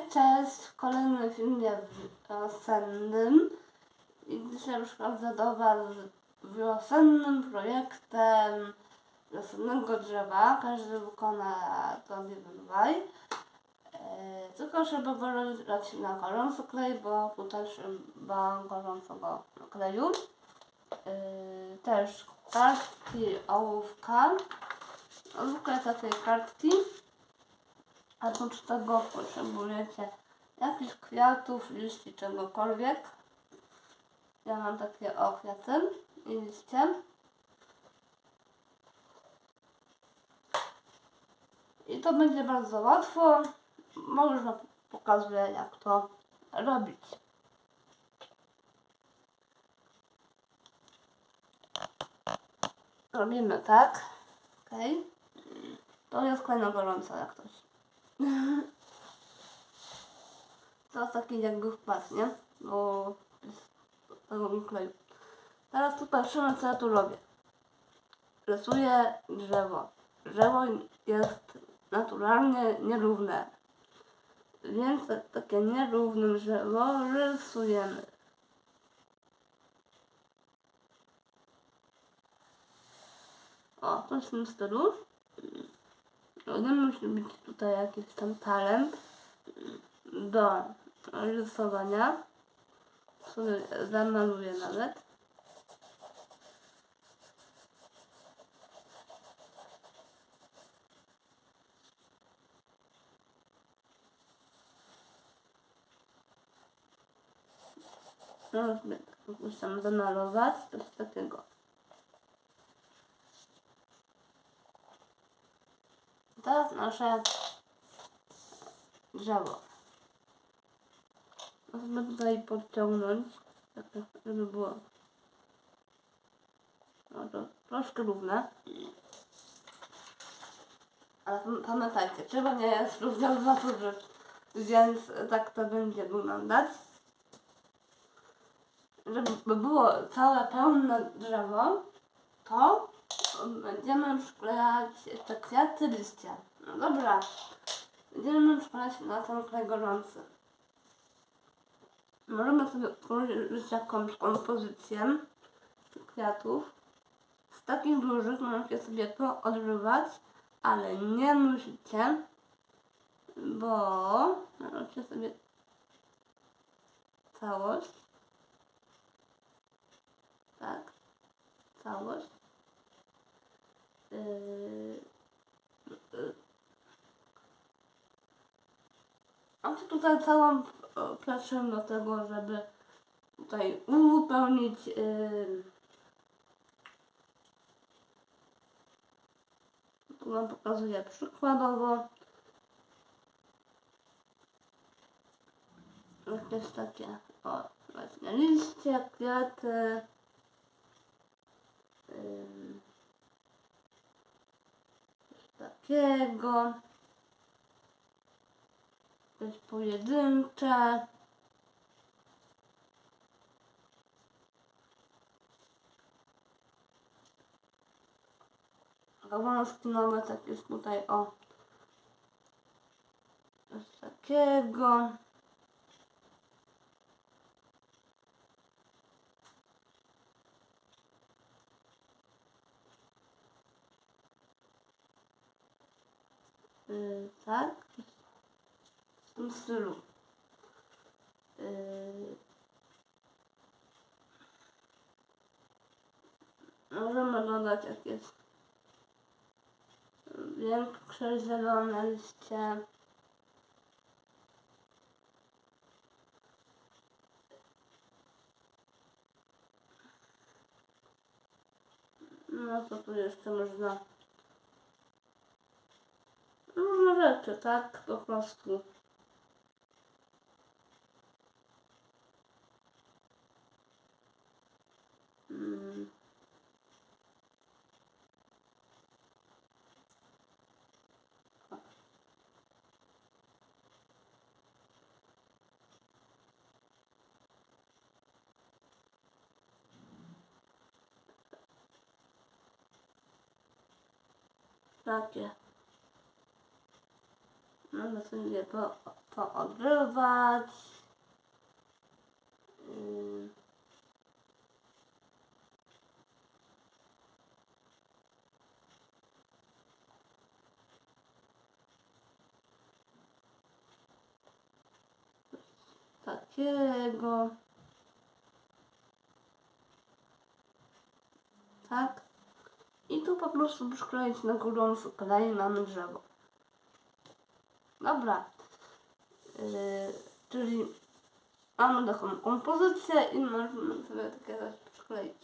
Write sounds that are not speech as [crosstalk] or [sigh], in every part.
cześć! W kolejnym filmie wiosennym. I dzisiaj przychodzę do Was z wiosennym projektem wiosennego drzewa. Każdy wykona to DIY. E, tylko trzeba wybrać na gorąco klej, bo tutaj trzeba gorącego kleju. E, też kartki ołówka. Zwykle takiej kartki. A oprócz tego potrzebujecie jakichś kwiatów, liści, czegokolwiek. Ja mam takie o kwiaty i liście. I to będzie bardzo łatwo. Może wam pokazuję jak to robić. Robimy tak. Okej. To jest kolejna gorąco jak ktoś. Jest taki jakby wpadł, nie? Bo tego mi kleju. Teraz tu patrzymy co ja tu robię. Rysuję drzewo. Drzewo jest naturalnie nierówne. Więc tak- takie nierówne drzewo rysujemy. O, jest w tym stylu. No musi być tutaj jakiś tam talent do rysowania. Sobie zamaluję nawet. No, jakoś tam zamalować, coś takiego. Nasze drzewo. Musimy tutaj podciągnąć, żeby było no to troszkę równe. Ale pam- pamiętajcie, drzewo nie jest równe naturze, więc tak to będzie wyglądać. Żeby było całe pełne drzewo, to będziemy przyklejać te kwiaty, liście. No dobra, będziemy przyklejać na ten klej gorący. Możemy sobie utworzyć jakąś kompozycję kwiatów. Z takich dużych możecie sobie to odrywać, ale nie musicie, bo możecie sobie całość, tak, całość, yy. Mam tu tutaj całą plaszę do tego, żeby tutaj uzupełnić yy, tu wam pokazuję przykładowo. Jakieś takie o właśnie liście, kwiaty yy, takiego jakieś pojedyncze. Gałązki nawet tak jest tutaj o coś takiego. Yy, tak tym stylu. Yy, możemy dodać jakieś większe zielone liście. No co tu jeszcze można? Różne rzeczy, tak? Po prostu. Takie. Mamy sobie po to odrywać. Yy. Takiego. Tak. I tu po prostu przykleić na z kolei mamy drzewo. Dobra. Yy, czyli mamy taką kompozycję i możemy sobie takie coś przykleić.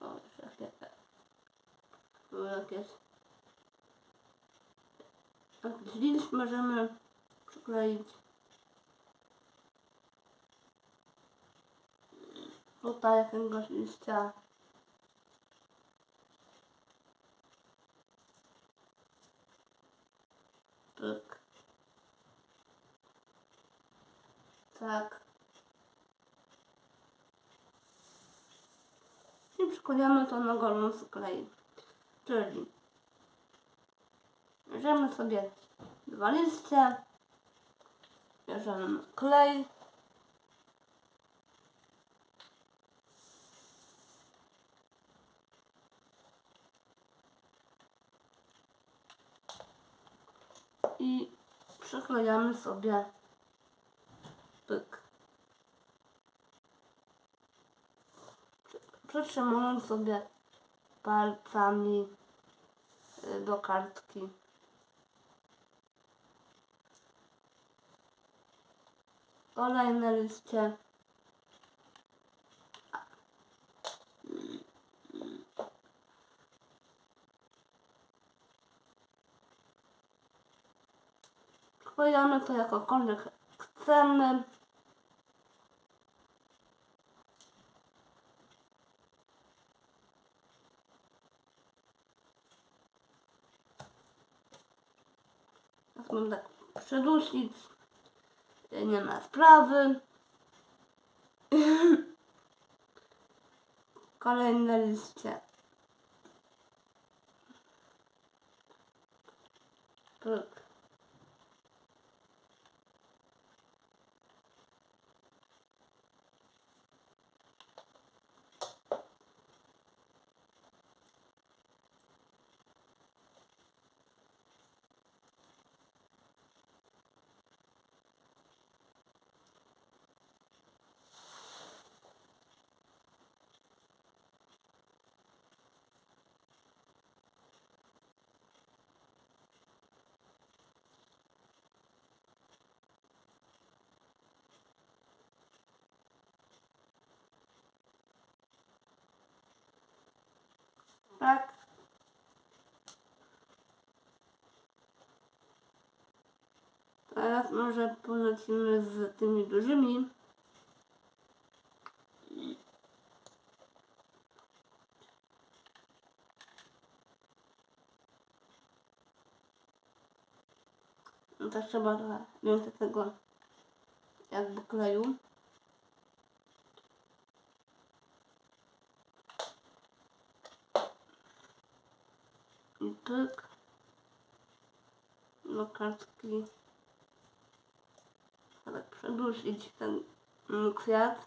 O, jeszcze jakie. Tu jakieś. Jakiś list możemy przykleić. Tutaj jakiegoś liścia. Pyk. Tak. I przykładamy to na golą z klei. Czyli bierzemy sobie dwa liście, bierzemy klej, i przyklejamy sobie pyk. Przy- Przytrzymując sobie palcami y, do kartki. Kolejne liście. Wkładamy to jakokolwiek chcemy. Mam tak przedusić. Nie ma sprawy. [clears throat] Kolejne liście. Pyk. Tak. Teraz może polecimy z tymi dużymi. No to trzeba trochę więcej tego jakby kleju. I pyk. Do kartki. Tak przedłużyć ten kwiat.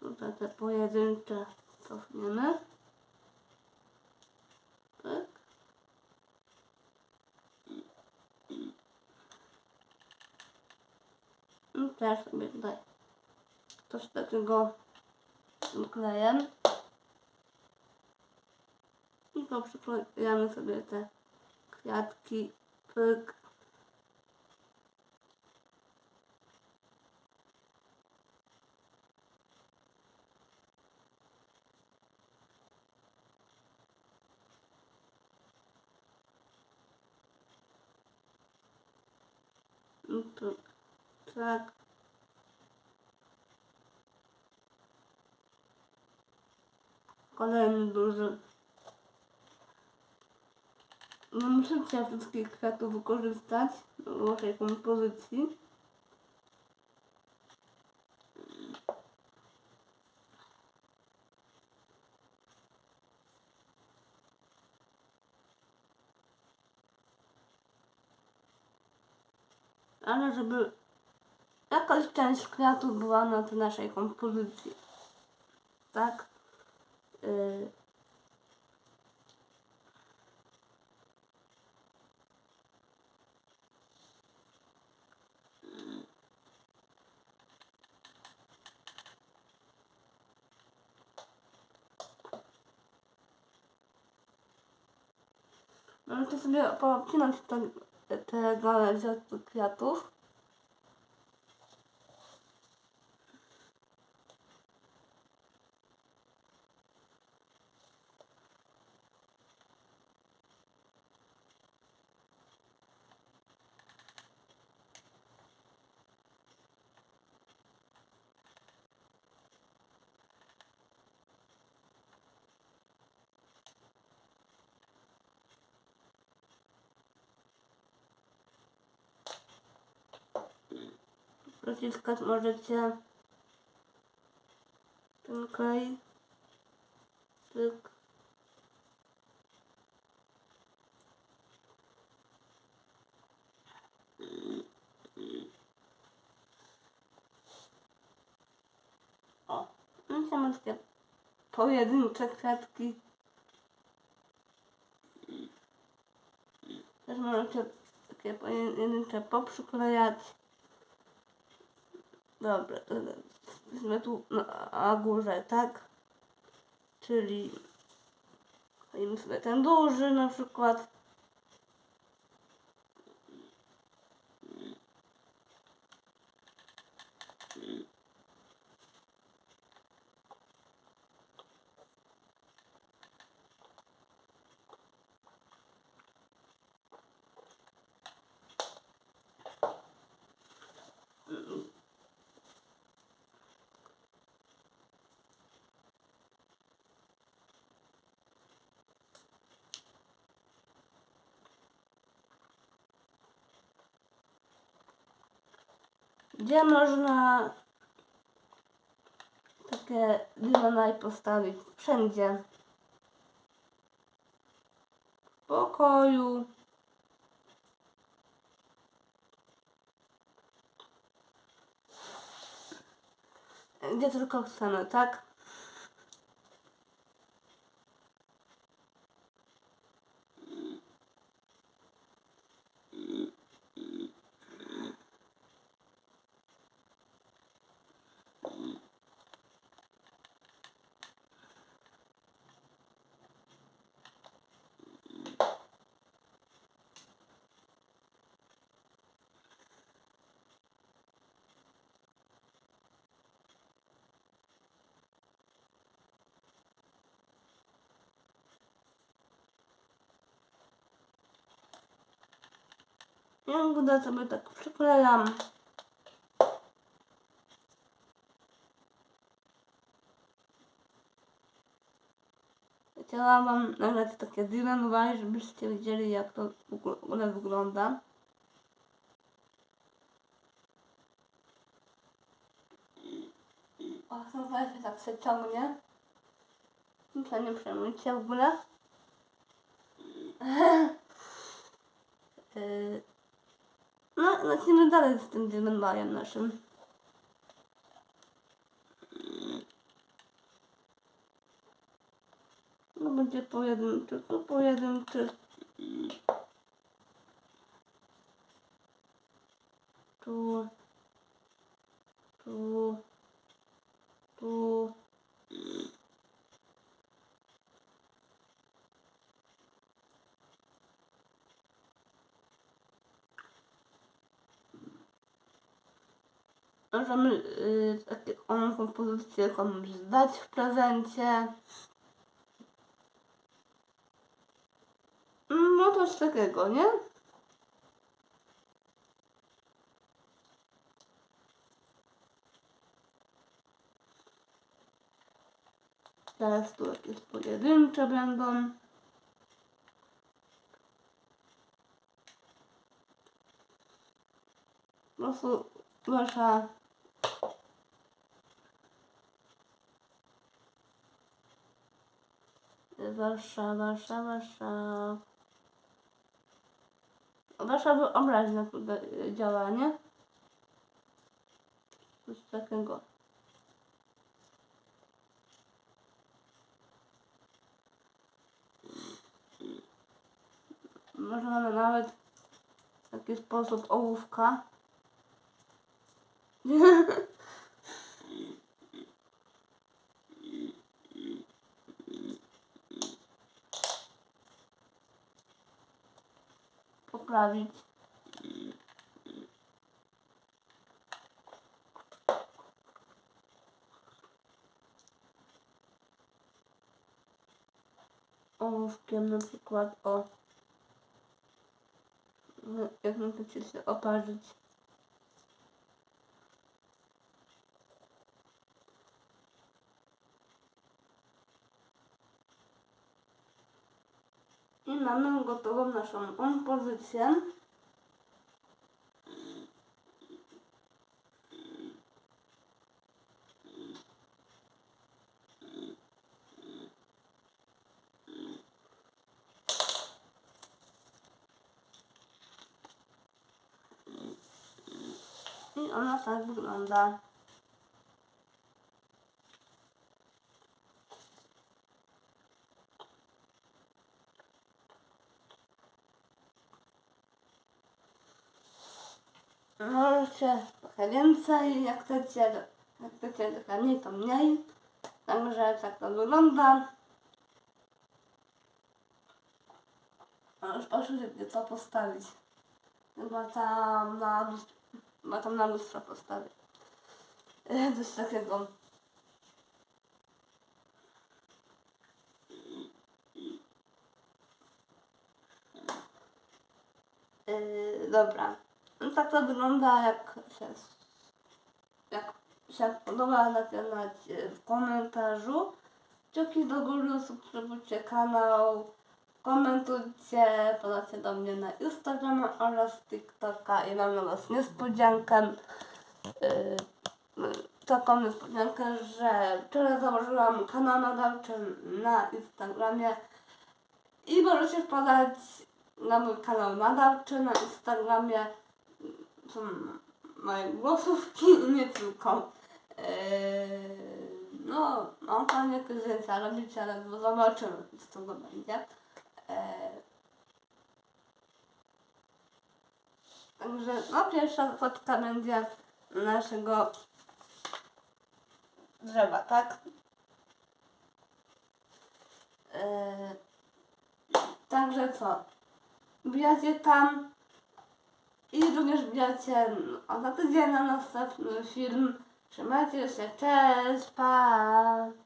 Tutaj te pojedyncze cofniemy. Pyk. I teraz sobie tutaj coś takiego klejem. To przyklejamy sobie te kwiatki, pyk. Pyk. Tak. Kolejny duży no muszę chciała wszystkich kwiatów wykorzystać do tej kompozycji. Ale żeby jakaś część kwiatów była na tej naszej kompozycji. Tak? Yy. Możecie sobie poobcinać te, te gałęzie od tych kwiatów. Rozciskać możecie ten klej. Tyk. O, no to mamy takie pojedyncze kwiatki. Też możecie takie pojedyncze poprzyklejać. Dobra, wezmę tu na górze, tak? Czyli sobie ten duży na przykład. Gdzie można takie dywany postawić? Wszędzie. W pokoju. Gdzie tylko chcemy, tak? Ja go sobie tak przyklejam. Chciałam wam nagrać takie DIY, żebyście widzieli jak to w ogóle wygląda. O, chyba się tak przeciągnie. Nic nie przejmujcie w ogóle. Yy, [laughs] No, lecimy dalej z tym DIY naszym. No będzie pojedynczy, tu pojedynczy. Tu. Tu. Tu. Możemy y, taką kompozycję komuś zdać w prezencie. No coś takiego, nie? Teraz tu jakieś pojedyncze będą. Po prostu wasza wasza, wasza, wasza Wasza wyobraźnia tutaj y, działa, nie? Coś takiego. Można nawet w taki sposób ołówka. [laughs] poprawić. Ołówkiem na przykład o jak możecie się oparzyć. I mamy gotową naszą kompozycję. I ona tak wygląda. Możecie trochę więcej, jak chcecie, jak chcecie trochę mniej, to mniej. Także tak to wygląda. Już patrzę, gdzie co postawić. Chyba tam na lustro, chyba tam na lustro postawię. E, Coś takiego. Yy, dobra. Tak to wygląda jak się, jak się podoba napisać w komentarzu. Kciuki do góry, subskrybujcie kanał, komentujcie, podajcie do mnie na Instagrama oraz TikToka i mam dla Was niespodziankę. Yy, taką niespodziankę, że wczoraj założyłam kanał nadawczy na Instagramie i możecie wpadać na mój kanał nadawczy na Instagramie. Głosówki i [laughs] nie tylko. Yy, no, mam tam jakieś zdjęcia robić, ale zobaczymy, co tego będzie. Yy, Także no pierwsza fotka będzie naszego drzewa, tak? Yy, także co? Wbijacie tam i również wbijacie no, za tydzień na następny film. Trzymajcie się, cześć, pa!